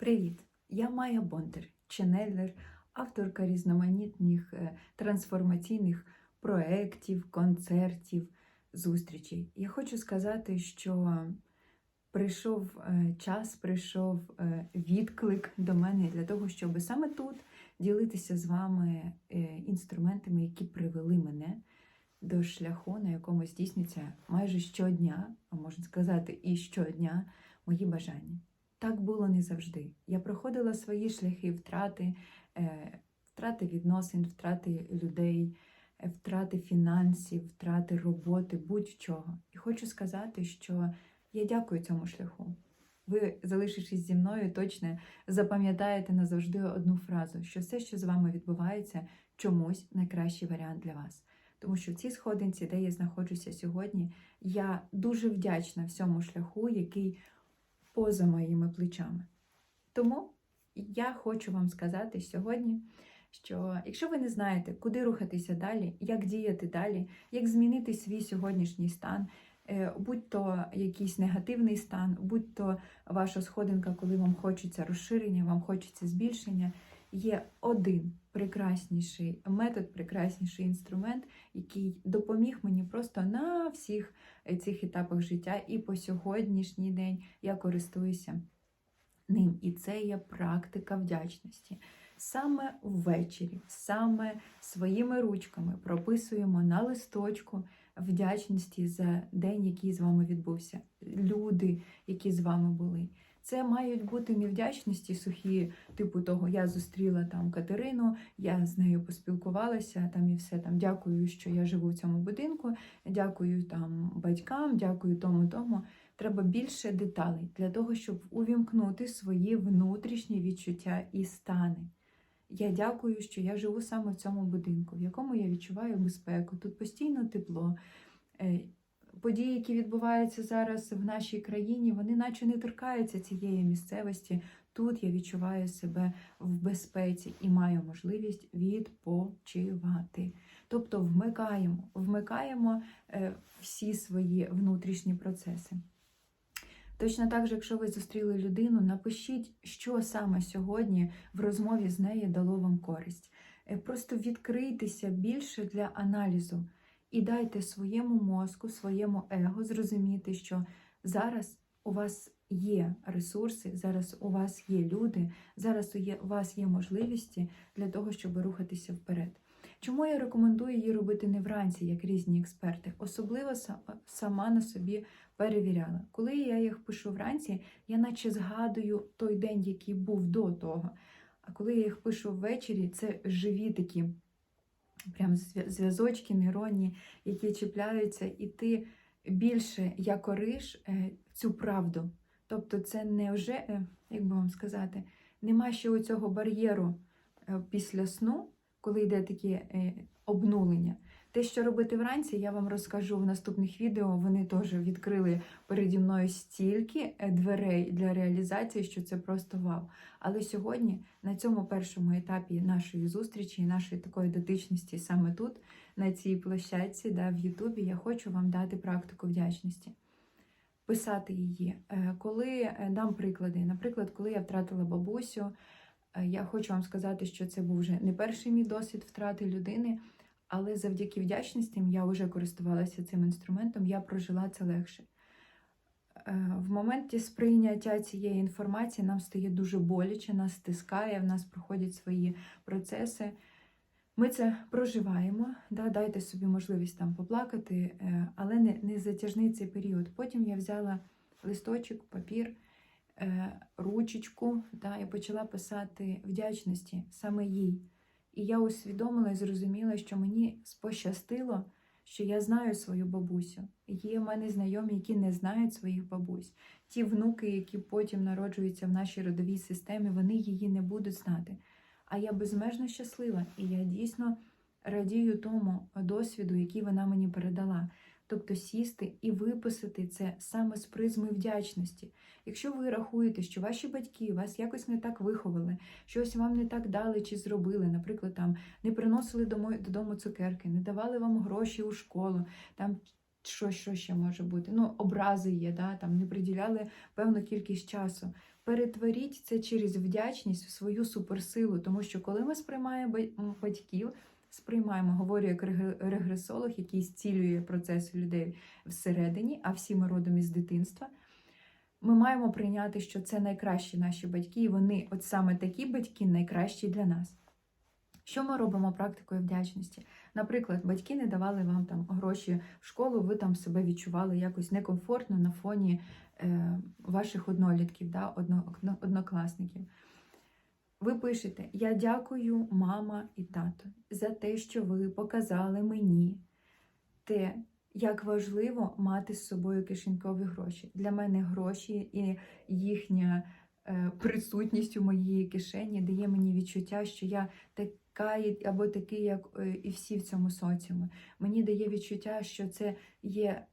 Привіт! Я Майя Бондар, ченелер, авторка різноманітних е, трансформаційних проєктів, концертів, зустрічей. Я хочу сказати, що прийшов е, час, прийшов е, відклик до мене для того, щоб саме тут ділитися з вами інструментами, які привели мене до шляху, на якому здійснюється майже щодня, а можна сказати, і щодня мої бажання. Так було не завжди. Я проходила свої шляхи втрати, е, втрати відносин, втрати людей, е, втрати фінансів, втрати роботи, будь-чого. І хочу сказати, що я дякую цьому шляху. Ви, залишившись зі мною, точно запам'ятаєте назавжди одну фразу, що все, що з вами відбувається, чомусь найкращий варіант для вас. Тому що в цій сходинці, де я знаходжуся сьогодні, я дуже вдячна всьому шляху, який поза моїми плечами. Тому я хочу вам сказати сьогодні, що якщо ви не знаєте, куди рухатися далі, як діяти далі, як змінити свій сьогоднішній стан, е, будь то якийсь негативний стан, будь то ваша сходинка, коли вам хочеться розширення, вам хочеться збільшення, є один прекрасніший метод, прекрасніший інструмент, який допоміг мені просто на всіх е, цих етапах життя, і по сьогоднішній день я користуюся ним. І це є практика вдячності. Саме ввечері, саме своїми ручками прописуємо на листочку вдячності за день, який з вами відбувся, люди, які з вами були. Це мають бути не вдячності сухі, типу того, я зустріла там Катерину, я з нею поспілкувалася там і все там. Дякую, що я живу в цьому будинку, дякую там батькам, дякую тому, тому. Треба більше деталей для того, щоб увімкнути свої внутрішні відчуття і стани. Я дякую, що я живу саме в цьому будинку, в якому я відчуваю безпеку. Тут постійно тепло. Події, які відбуваються зараз в нашій країні, вони наче не торкаються цієї місцевості. Тут я відчуваю себе в безпеці і маю можливість відпочивати. Тобто вмикаємо, вмикаємо е, всі свої внутрішні процеси. Точно так же, якщо ви зустріли людину, напишіть, що саме сьогодні в розмові з нею дало вам користь. Е, Просто відкрийтеся більше для аналізу і дайте своєму мозку, своєму его зрозуміти, що зараз у вас є ресурси, зараз у вас є люди, зараз у вас є можливості для того, щоб рухатися вперед. Чому я рекомендую її робити не вранці, як різні експерти? Особливо сама на собі перевіряла. Коли я їх пишу вранці, я наче згадую той день, який був до того. А коли я їх пишу ввечері, це живі такі прям зв'язочки нейронні, які чіпляються, і ти більше якориш е, цю правду. Тобто, це не вже, е, як би вам сказати, нема ще оцього бар'єру е, після сну, коли йде таке обнулення. Те, що робити вранці, я вам розкажу в наступних відео. Вони теж відкрили переді мною стільки дверей для реалізації, що це просто вау. Але сьогодні, на цьому першому етапі нашої зустрічі, нашої такої дотичності, саме тут, на цій площадці, да, в Ютубі, я хочу вам дати практику вдячності. Писати її. Коли дам приклади, наприклад, коли я втратила бабусю, я хочу вам сказати, що це був вже не перший мій досвід втрати людини. Але завдяки вдячності я вже користувалася цим інструментом, я прожила це легше. В моменті сприйняття цієї інформації нам стає дуже боляче, нас стискає, в нас проходять свої процеси. Ми це проживаємо, да, дайте собі можливість там поплакати, е, але не не затяжний цей період. Потім я взяла листочок, папір, е, ручечку да, і почала писати вдячності саме їй. І я усвідомила і зрозуміла, що мені пощастило, що я знаю свою бабусю. Є в мене знайомі, які не знають своїх бабусь. Ті внуки, які потім народжуються в нашій родовій системі, вони її не будуть знати. А я безмежно щаслива, і я дійсно радію тому досвіду, який вона мені передала. Тобто сісти і виписати це саме з призми вдячності. Якщо ви рахуєте, що ваші батьки вас якось не так виховали, щось вам не так дали чи зробили, наприклад, там не приносили додому цукерки, не давали вам гроші у школу, там що що ще може бути? Ну, образи є, да? там не приділяли певну кількість часу. Перетворіть це через вдячність в свою суперсилу, тому що коли ми сприймаємо ба- батьків, сприймаємо, говорю як регресолог, який зцілює процеси людей всередині, а всі ми родом із дитинства. Ми маємо прийняти, що це найкращі наші батьки, і вони, от саме такі батьки, найкращі для нас. Що ми робимо практикою вдячності? Наприклад, батьки не давали вам там гроші в школу, ви там себе відчували якось некомфортно на фоні е, ваших однолітків, да, одно, одно- однокласників. Ви пишете: Я дякую, мама і тато, за те, що ви показали мені те, як важливо мати з собою кишенькові гроші. Для мене гроші і їхня е, присутність у моїй кишені дає мені відчуття, що я така або такий, як е, і всі в цьому соціумі. Мені дає відчуття, що це є.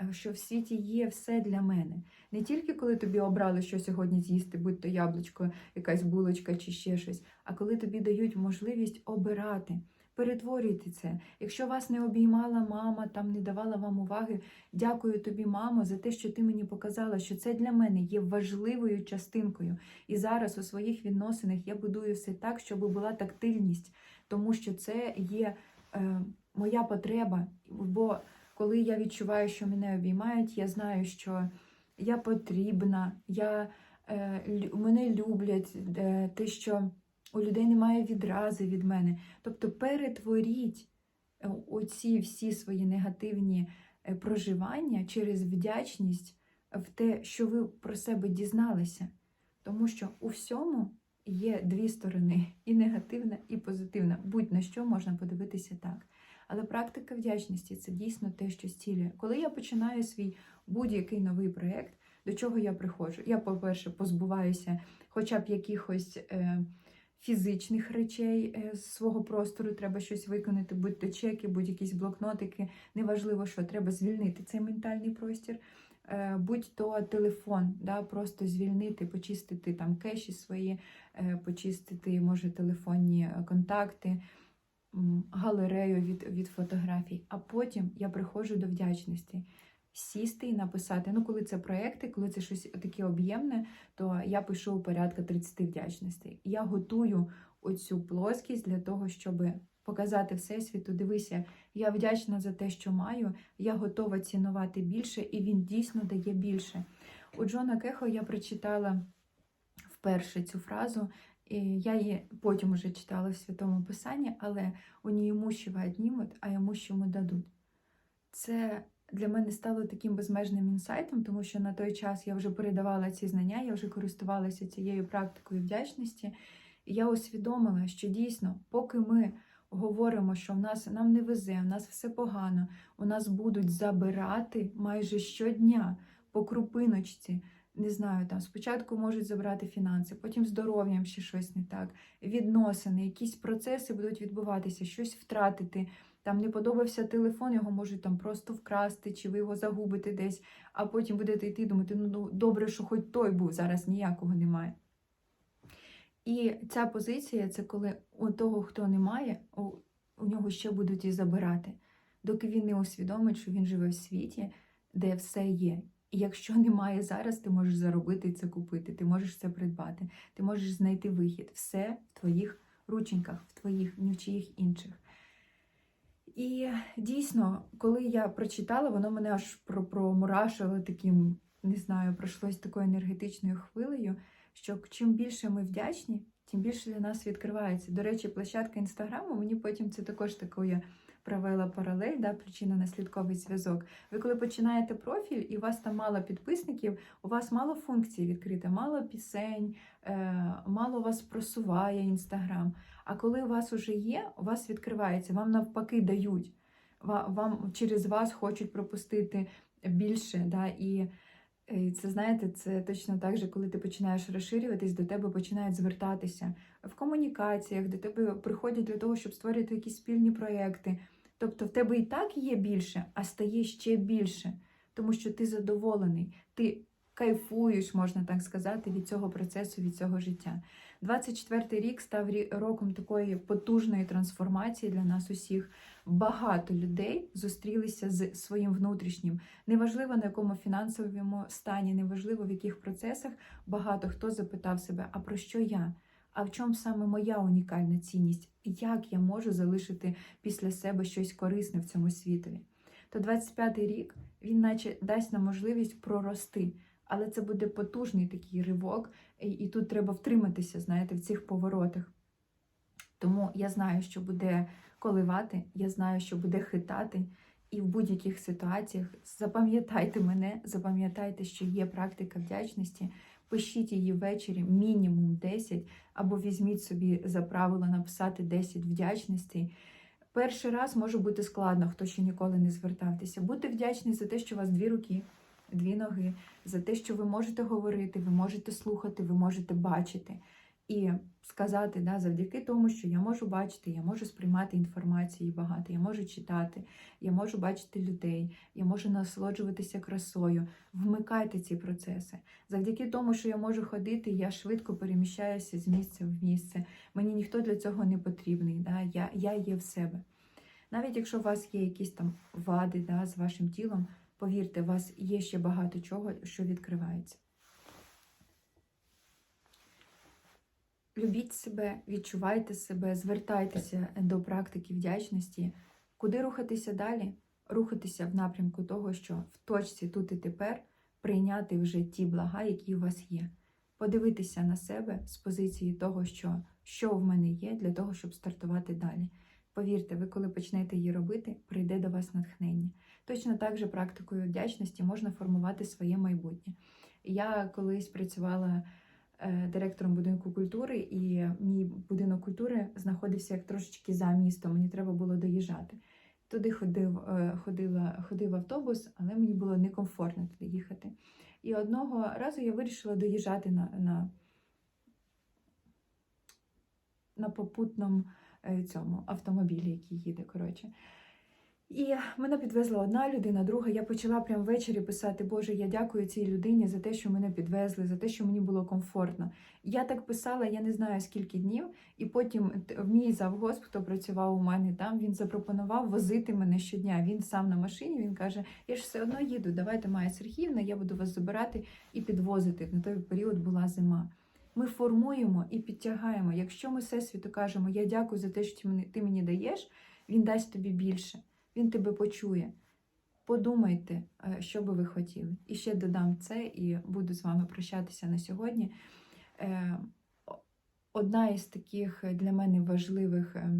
Е, Що в світі є все для мене. Не тільки коли тобі обрали, що сьогодні з'їсти, будь то яблучко, якась булочка чи ще щось, а коли тобі дають можливість обирати. Перетворюйте це. Якщо вас не обіймала мама, там не давала вам уваги, дякую тобі, мамо, за те, що ти мені показала, що це для мене є важливою частинкою. І зараз у своїх відносинах я будую все так, щоб була тактильність, тому що це є е, моя потреба. Бо коли я відчуваю, що мене обіймають, я знаю, що я потрібна, я, е, мене люблять, е, те, що у людей немає відрази від мене. Тобто перетворіть е, оці всі свої негативні е, проживання через вдячність в те, що ви про себе дізналися. Тому що у всьому є дві сторони: і негативна, і позитивна. Будь на що можна подивитися так. Але практика вдячності це дійсно те, що зцілює. Коли я починаю свій будь-який новий проєкт, до чого я приходжу? Я, по-перше, позбуваюся хоча б якихось. Е, фізичних речей е, з свого простору, треба щось виконати, будь то чеки, будь якісь блокнотики, неважливо що, треба звільнити цей ментальний простір, Е, будь то телефон, да, просто звільнити, почистити там кеші свої, е, почистити, може, телефонні е, контакти, галерею від, від фотографій. А потім я приходжу до вдячності. Сісти і написати. Ну, коли це проекти, коли це щось таке об'ємне, то я пишу у порядка 30 вдячностей. Я готую оцю плоскість для того, щоб показати Всесвіту. Дивися, я вдячна за те, що маю, я готова цінувати більше, і він дійсно дає більше. У Джона Кехо я прочитала вперше цю фразу, я її потім уже читала в Святому Писанні, але у ній имущего отнимут, а имущему дадуть. Це для мене стало таким безмежним інсайтом, тому що на той час я вже передавала ці знання, я вже користувалася цією практикою вдячності. І я усвідомила, що дійсно, поки ми говоримо, що в нас нам не везе, в нас все погано, у нас будуть забирати майже щодня по крупиночці. Не знаю, там спочатку можуть забрати фінанси, потім здоров'ям ще щось не так, відносини, якісь процеси будуть відбуватися, щось втратити. Там не подобався телефон, його можуть там просто вкрасти, чи ви його загубите десь, а потім будете йти думати, ну, ну добре, що хоч той був, зараз ніякого немає. І ця позиція це коли у того, хто не має, у, у нього ще будуть і забирати, доки він не усвідомить, що він живе в світі, де все є. Якщо немає зараз, ти можеш заробити це купити, ти можеш це придбати, ти можеш знайти вихід. Все в твоїх рученьках, в твоїх, ні в чиїх інших. І дійсно, коли я прочитала, воно мене аж про- промурашило таким, не знаю, пройшлось такою енергетичною хвилею, що чим більше ми вдячні, тим більше для нас відкривається. До речі, площадка інстаграму мені потім це також такою провела паралель, да, причинно-наслідковий зв'язок. Ви коли починаєте профіль, і у вас там мало підписників, у вас мало функцій відкрито, мало пісень, е, мало вас просуває інстаграм. А коли у вас уже є, у вас відкривається, вам навпаки дають. Вам через вас хочуть пропустити більше. Да? І е, це знаєте, це точно так же, коли ти починаєш розширюватись, до тебе починають звертатися в комунікаціях, до тебе приходять для того, щоб створити якісь спільні проекти. Тобто в тебе і так є більше, а стає ще більше, тому що ти задоволений. Ти кайфуєш, можна так сказати, від цього процесу, від цього життя. 24-й рік став роком такої потужної трансформації для нас усіх. Багато людей зустрілися з своїм внутрішнім. Неважливо на якому фінансовому стані, неважливо в яких процесах. Багато хто запитав себе, а про що я? А в чому саме моя унікальна цінність? Як я можу залишити після себе щось корисне в цьому світові? То 25-й рік він, наче, дасть нам можливість прорости. Але це буде потужний такий ривок, і, і тут треба втриматися, знаєте, в цих поворотах. Тому я знаю, що буде коливати, я знаю, що буде хитати, і в будь-яких ситуаціях запам'ятайте мене, запам'ятайте, що є практика вдячності, пишіть її ввечері мінімум 10, або візьміть собі за правило написати 10 вдячностей. Перший раз може бути складно, хто ще ніколи не звертався. Будьте вдячні за те, що у вас дві руки, дві ноги, за те, що ви можете говорити, ви можете слухати, ви можете бачити. І сказати, да, завдяки тому, що я можу бачити, я можу сприймати інформації багато, я можу читати, я можу бачити людей, я можу насолоджуватися красою. Вмикайте ці процеси. Завдяки тому, що я можу ходити, я швидко переміщаюся з місця в місце. Мені ніхто для цього не потрібний. Да? Я, я є в себе. Навіть якщо у вас є якісь там вади да, з вашим тілом, повірте, у вас є ще багато чого, що відкривається. Любіть себе, відчувайте себе, звертайтеся до практики вдячності. Куди рухатися далі? Рухатися в напрямку того, що в точці тут і тепер прийняти вже ті блага, які у вас є. Подивитися на себе з позиції того, що, що в мене є, для того, щоб стартувати далі. Повірте, ви, коли почнете її робити, прийде до вас натхнення. Точно так же практикою вдячності можна формувати своє майбутнє. Я колись працювала директором будинку культури, і мій будинок культури знаходився як трошечки за містом. Мені треба було доїжджати. Туди ходив, е, ходила, ходив автобус, але мені було некомфортно туди їхати. І одного разу я вирішила доїжджати на, на, на попутному е, цьому автомобілі, який їде. коротше. І мене підвезла одна людина, друга. Я почала прямо ввечері писати: Боже, я дякую цій людині за те, що мене підвезли, за те, що мені було комфортно. Я так писала, я не знаю скільки днів, і потім мій завгосп, хто працював у мене там, він запропонував возити мене щодня. Він сам на машині. Він каже: Я ж все одно їду, давайте Майя Сергіївна, я буду вас забирати і підвозити. На той період була зима. Ми формуємо і підтягаємо. Якщо ми всесвіту кажемо, я дякую за те, що ти мені даєш, він дасть тобі більше. Він тебе почує. Подумайте, е, що би ви хотіли. І ще додам це, і буду з вами прощатися на сьогодні. Е, Одна із таких для мене важливих е,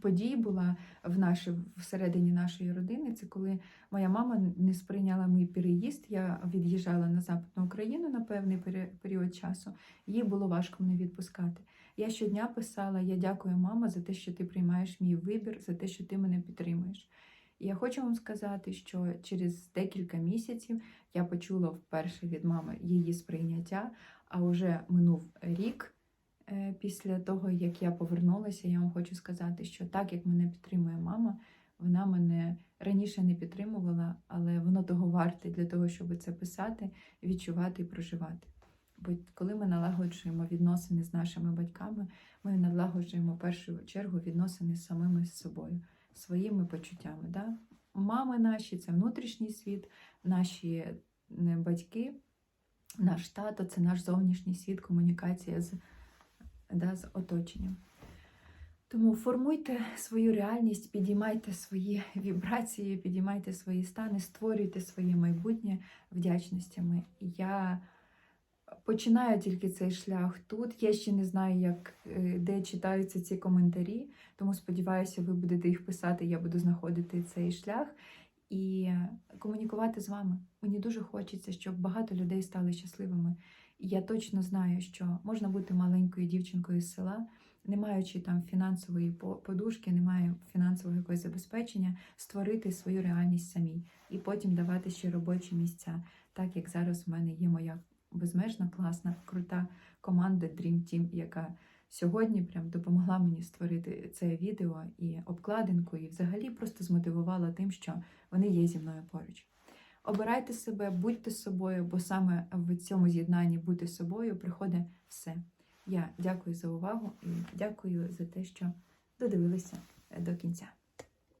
подій була в нашій, всередині нашої родини. Це коли моя мама не сприйняла мій переїзд. Я від'їжджала на Западну Україну на певний період часу. Їй було важко мене відпускати. Я щодня писала: Я дякую, мама, за те, що ти приймаєш мій вибір, за те, що ти мене підтримуєш. І я хочу вам сказати, що через декілька місяців я почула вперше від мами її сприйняття, а вже минув рік після того, як я повернулася, я вам хочу сказати, що так як мене підтримує мама, вона мене раніше не підтримувала, але воно того варте для того, щоб це писати, відчувати і проживати. Бо коли ми налагоджуємо відносини з нашими батьками, ми налагоджуємо в першу чергу відносини з самими з собою, своїми почуттями. Да? Мами наші це внутрішній світ, наші е, батьки, наш тато це наш зовнішній світ, комунікація з, да, з оточенням. Тому формуйте свою реальність, підіймайте свої вібрації, підіймайте свої стани, створюйте своє майбутнє вдячностями. Я починаю тільки цей шлях тут. Я ще не знаю, як, е, де читаються ці коментарі, тому сподіваюся, ви будете їх писати, я буду знаходити цей шлях і комунікувати з вами. Мені дуже хочеться, щоб багато людей стали щасливими. Я точно знаю, що можна бути маленькою дівчинкою з села, не маючи там фінансової подушки, не маю фінансового якогось забезпечення, створити свою реальність самій і потім давати ще робочі місця, так як зараз в мене є моя безмежно класна, крута команда Dream Team, яка сьогодні прям допомогла мені створити це відео і обкладинку, і взагалі просто змотивувала тим, що вони є зі мною поруч. Обирайте себе, будьте собою, бо саме в цьому з'єднанні бути собою приходить все. Я дякую за увагу і дякую за те, що додивилися до кінця.